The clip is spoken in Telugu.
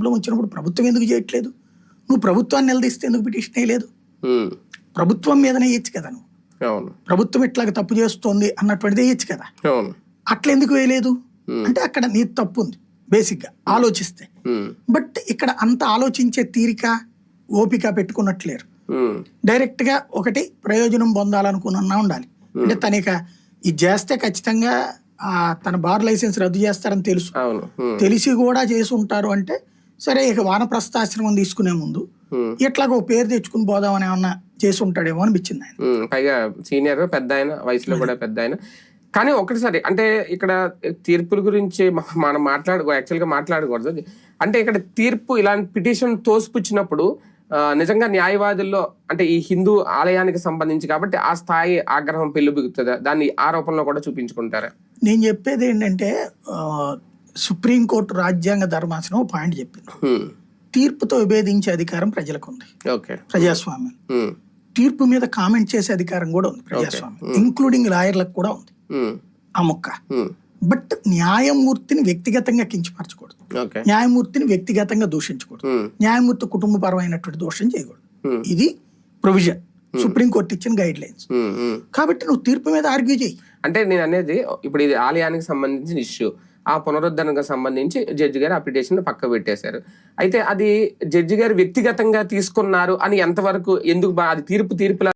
ప్రాబ్లం వచ్చినప్పుడు ప్రభుత్వం ఎందుకు చేయట్లేదు? నువ్వు ప్రభుత్వాన్ని నిలదీస్తే ఎందుకు పిటిషన్ వేయలేదు? ప్రభుత్వం మీదనే వేయచ్చు కదా నువ్వు? ప్రభుత్వం ఇట్లాగ తప్పు చేస్తోంది అన్నటువంటిది వేయచ్చు కదా? అట్లా ఎందుకు వేయలేదు? అంటే అక్కడ నీ తప్పు ఉంది బేసిక్గా ఆలోచిస్తే. బట్ ఇక్కడ అంత ఆలోచించే తీరిక ఓపిక పెట్టుకున్నట్లేరు. డైరెక్ట్గా ఒకటి ప్రయోజనం పొందాలనుకున్నా ఉండాలి. అంటే తనిక ఇది చేస్తే ఖచ్చితంగా ఆ, తన బార్ లైసెన్స్ రద్దు చేస్తారని తెలుసు. తెలిసి కూడా చేసి ఉంటారు అంటే సరే ఇక వానప్రస్థాశ్రమం తీసుకునే ముందు ఇట్లాగ ఓ పేరు తెచ్చుకుని పోదామని ఏమన్నా చేసి ఉంటాడేమో అనిపించింది ఆయన. పైగా సీనియర్ పెద్ద ఆయన వయసులో కూడా పెద్ద ఆయన. కానీ ఒకటిసారి అంటే ఇక్కడ తీర్పుల గురించి మనం మాట్లాడుకో యాక్చువల్గా మాట్లాడకూడదు. అంటే ఇక్కడ తీర్పు ఇలాంటి పిటిషన్ తోసిపుచ్చినప్పుడు నిజంగా న్యాయవాదుల్లో అంటే ఈ హిందూ ఆలయానికి సంబంధించి కాబట్టి ఆ స్థాయి ఆగ్రహం పెళ్ళిబిగుతుందా దాన్ని ఆరోపణలో కూడా చూపించుకుంటారా? నేను చెప్పేది ఏంటంటే సుప్రీంకోర్టు రాజ్యాంగ ధర్మాసనం పాయింట్ చెప్పింది. ఉమ్, తీర్పుతో విభేదించే అధికారం ప్రజలకు ఉంది. ప్రజాస్వామ్యం. ఉమ్, తీర్పు మీద కామెంట్ చేసే అధికారం కూడా ఉంది ప్రజాస్వామ్యం. ఇంక్లూడింగ్ లాయర్లకు కూడా ఉంది. ఆ ముక్క. బట్ న్యాయమూర్తిని వ్యక్తిగతంగా కించపరచకూడదు. న్యాయమూర్తిని వ్యక్తిగతంగా దూషించకూడదు. న్యాయమూర్తి కుటుంబపరమైనటువంటి దోషం చేయకూడదు. ఇది ప్రొవిజన్. సుప్రీంకోర్టు ఇచ్చిన గైడ్ లైన్స్. కాబట్టి నువ్వు తీర్పు మీద ఆర్గ్యూ చేయి. అంటే నేను అనేది ఇప్పుడు ఇది ఆలయానికి సంబంధించిన ఇష్యూ. ఆ పునరుద్ధరణకు సంబంధించి జడ్జి గారు అప్లికేషన్ పక్క పెట్టేశారు. అయితే అది జడ్జి గారు వ్యక్తిగతంగా తీసుకున్నారు అని ఎంతవరకు ఎందుకు అది తీర్పు తీర్పులా